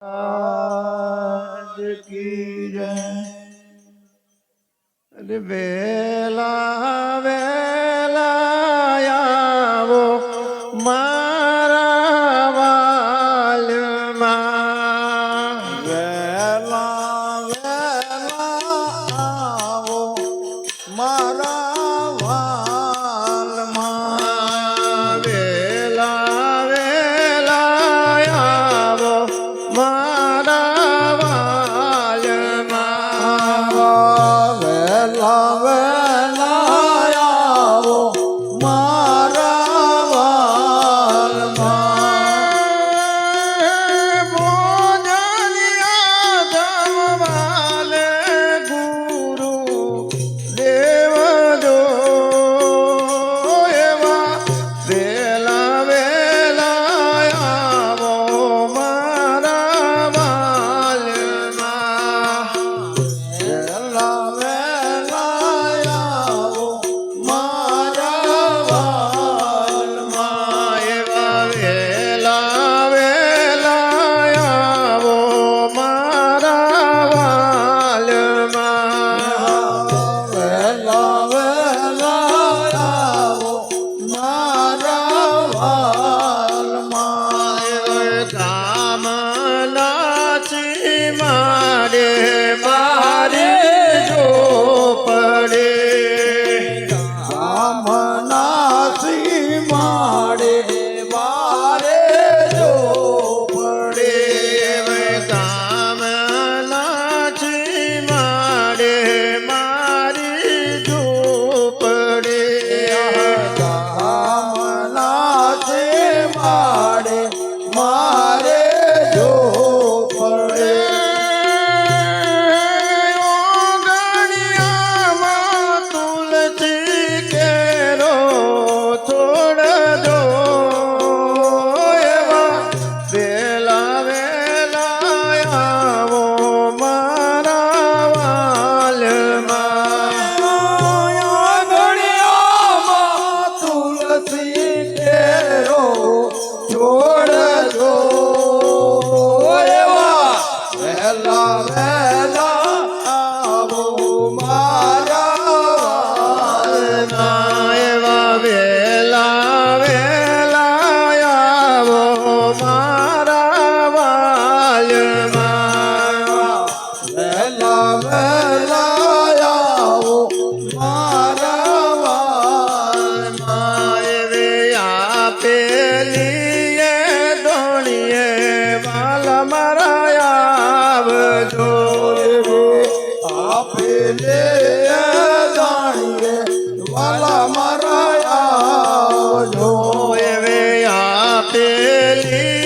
આજ કી વાલ મારા આવજો. એવે આપેલી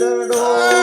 ಶರಣೋ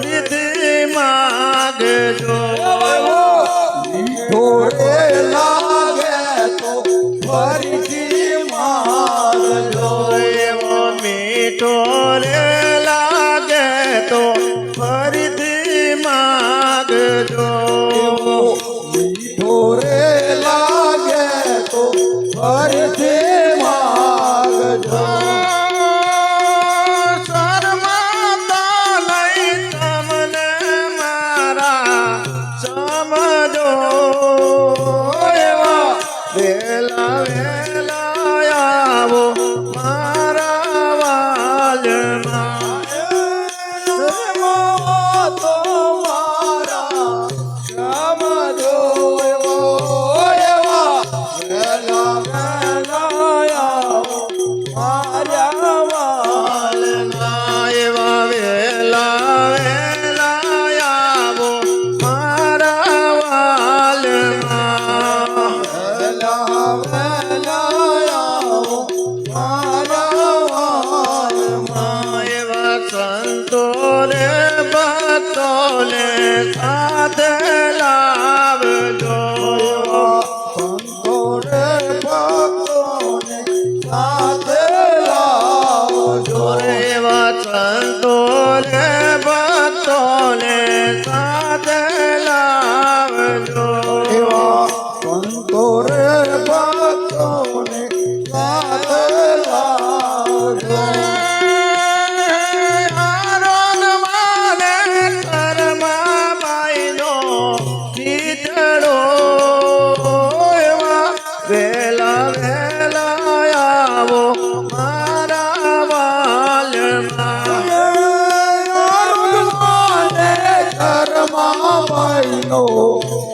ફરીથી માગજો. મીઠો રે લાગે તો ફરીથી માગજો. એવો મીઠો રે લાગે તો ફરીથી માગજો. સંતો રે ભક્તો ને સાથે લાવજો. એવા સંતોરે ભક્તોને સાથે લાવજો. આરોન માને કર્મા બાઈનો કીધડો એવા વેલા વેલા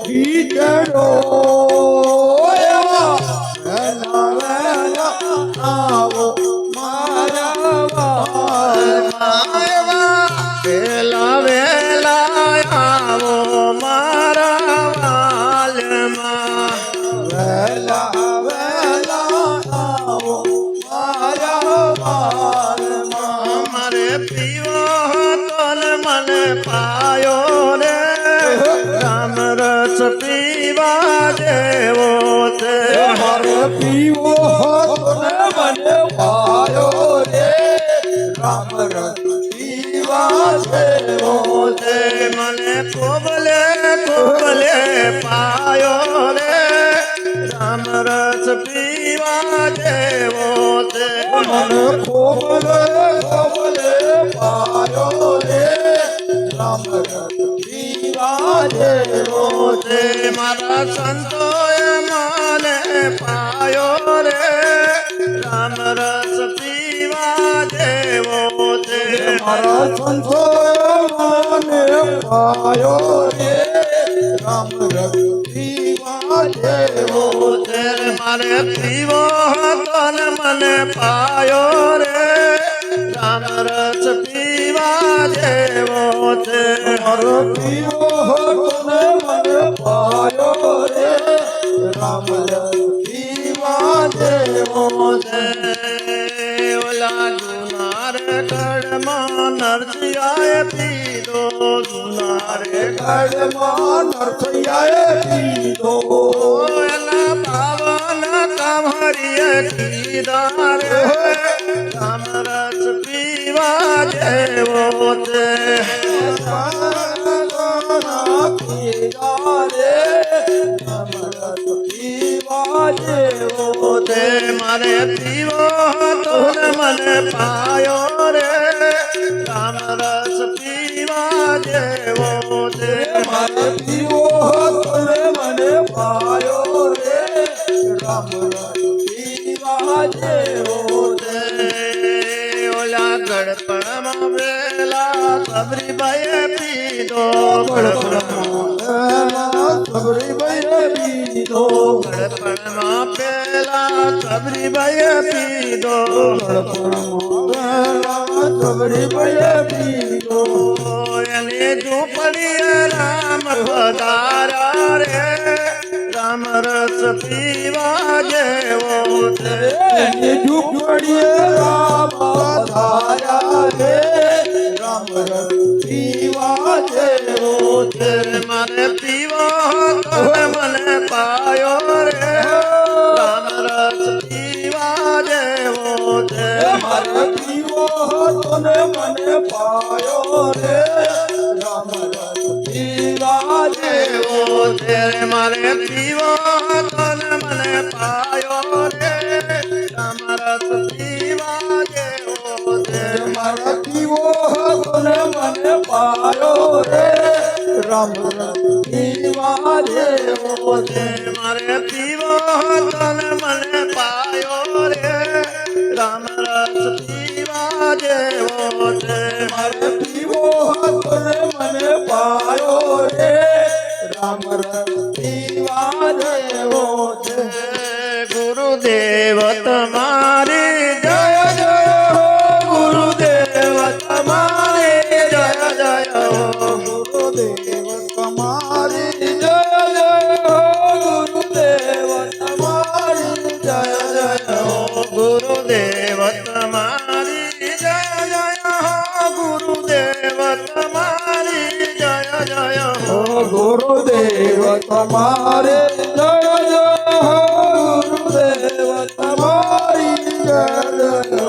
કીચડો એવા વેલા વેલા આવો મારા વાલમાં વેલા વેલા આવો મારા વાલમાં. વેલા વેલા પીવા દેવો છે. મને ખોબલે ખોબલે પાયો રે રામ રસ પીવા દેવો તે મારા સંતોએ મને પાયો રે રામ રસ પીવા દેવો છે. મારા સંતો મને પાયો રે રામ રસ પીવા જેવો તે મારે પીવો હતો ને મને પાયો રે. રામ રસ પીવા દેવો છે મારો પીવો હતો મને પાયો રે. રામ રસ પીવા દેવો છે ઓલા કડમાં નરસિંહાએ પીધો જુનાર ગઢમાં નરસૈયાએ પીધો. એના પાવન કમરિયે કીધા રે રામ રસ પીવા જેવો છે. તે મારે પીવો તો ને મને પાયો રે. રામ રસ પીવા જેવો તે મારે પીવો હતો મને પાયો રે. રામ રસ પીવા જેવો ગડપણમાં વેલા સબરીબાઈએ પીધો ગડપણમાં સબરીભાઈએ પીધો ગડપણમાં પેલા સબરીબાઈએ પીધો સબરીભાઈએ પીધો એની ઝૂંપડીએ રામ પધારા રે. રામ રસ પીવા જેવો છે. ઝૂંપડીએ રામ પધાર્યા રે રામ રસ પીવા જેવો છે. મારે પીવો રે મારે પીવો તન મને પાયો રે. રામરસ પીવા દેવો રે. મારે પીવો તન મને પાયો રે. રામરસ પીવા દેવો રે. મારે પીવો તન મને પાયો રે. રામરસ પીવા દેવો રે. મારે પીવો તન મને પાયો રે. રામ રતિવા દેવો છે ગુરુદેવ તમા જય હો ગુરુદેવ તમારે જય જય ગુરુદેવ તમારી જય જય.